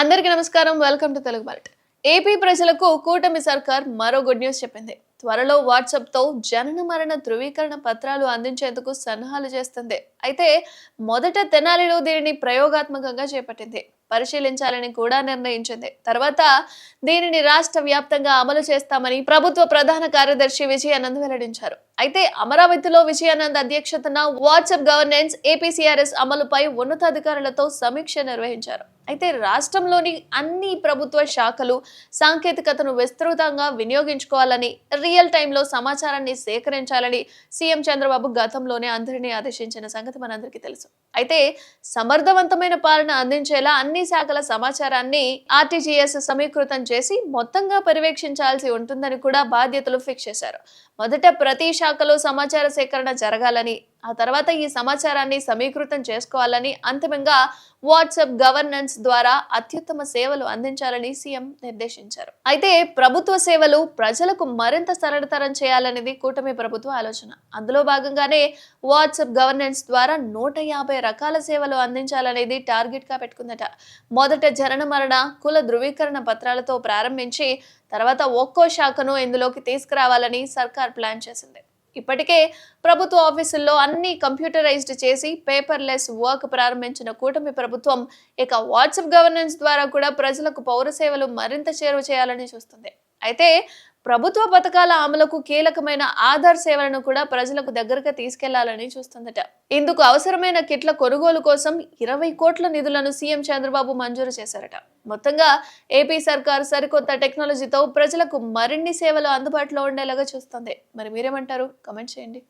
అందరికీ నమస్కారం. Welcome to Telugu బల్ట్ ఏపీ ప్రజలకు కూటమి సర్కార్ మరో గుడ్ న్యూస్ చెప్పింది. త్వరలో వాట్సాప్తో జనన మరణ ధృవీకరణ పత్రాలు అందించేందుకు సన్నాహాలు చేస్తుంది. అయితే మొదట తెనాలిలో దీనిని ప్రయోగాత్మకంగా చేపట్టింది. పరిశీలించాలని కూడా నిర్ణయించింది. తర్వాత దీనిని రాష్ట్ర వ్యాప్తంగా అమలు చేస్తామని ప్రభుత్వ ప్రధాన కార్యదర్శి విజయానంద్ వెల్లడించారు. అయితే అమరావతిలో విజయానంద్ అధ్యక్షతన వాట్సాప్ గవర్నెన్స్ ఏపీసీఆర్ఎస్ అమలుపై ఉన్నతాధికారులతో సమీక్ష నిర్వహించారు. అయితే రాష్ట్రంలోని అన్ని ప్రభుత్వ శాఖలు సాంకేతికతను విస్తృతంగా వినియోగించుకోవాలని రియల్ టైంలో సమాచారాన్ని సేకరించాలని సీఎం చంద్రబాబు గతంలోనే అందరినీ ఆదేశించిన సంగతి మనందరికీ తెలుసు. అయితే సమర్థవంతమైన పాలన అందించేలా అన్ని శాఖల సమాచారాన్ని ఆర్టీజీఎస్ సమీకృతం చేసి మొత్తంగా పర్యవేక్షించాల్సి ఉంటుందని కూడా బాధ్యతలు ఫిక్స్ చేశారు. మొదట ప్రతి శాఖలో సమాచార సేకరణ జరగాలని ఆ తర్వాత ఈ సమాచారాన్ని సమీకృతం చేసుకోవాలని అంతిమంగా వాట్సాప్ గవర్నెన్స్ ద్వారా అత్యుత్తమ సేవలు అందించాలని సీఎం నిర్దేశించారు. అయితే ప్రభుత్వ సేవలు ప్రజలకు మరింత సరళతరం చేయాలనేది కూటమి ప్రభుత్వ ఆలోచన. అందులో భాగంగానే వాట్సాప్ గవర్నెన్స్ ద్వారా నూట యాభై రకాల సేవలు అందించాలనేది టార్గెట్గా పెట్టుకుందట. మొదట జనన మరణ కుల ధృవీకరణ పత్రాలతో ప్రారంభించి తర్వాత ఒక్కో శాఖను ఇందులోకి తీసుకురావాలని సర్కార్ ప్లాన్ చేసింది. ఇప్పటికే ప్రభుత్వ ఆఫీసుల్లో అన్ని కంప్యూటరైజ్డ్ చేసి పేపర్లెస్ వర్క్ ప్రారంభించిన కూటమి ప్రభుత్వం ఇక వాట్సాప్ గవర్నెన్స్ ద్వారా కూడా ప్రజలకు పౌర సేవలు మరింత చేరువ చేయాలని చూస్తుంది. అయితే ప్రభుత్వ పథకాల అమలుకు కీలకమైన ఆధార్ సేవలను కూడా ప్రజలకు దగ్గరగా తీసుకెళ్ళాలని చూస్తుందట. ఇందుకు అవసరమైన కిట్ల కొనుగోలు కోసం ఇరవై కోట్ల నిధులను సీఎం చంద్రబాబు మంజూరు చేశారట. మొత్తంగా ఏపీ సర్కార్ సరికొత్త టెక్నాలజీతో ప్రజలకు మరిన్ని సేవలు అందుబాటులో ఉండేలాగా చూస్తుంది. మరి మీరేమంటారు? కమెంట్ చేయండి.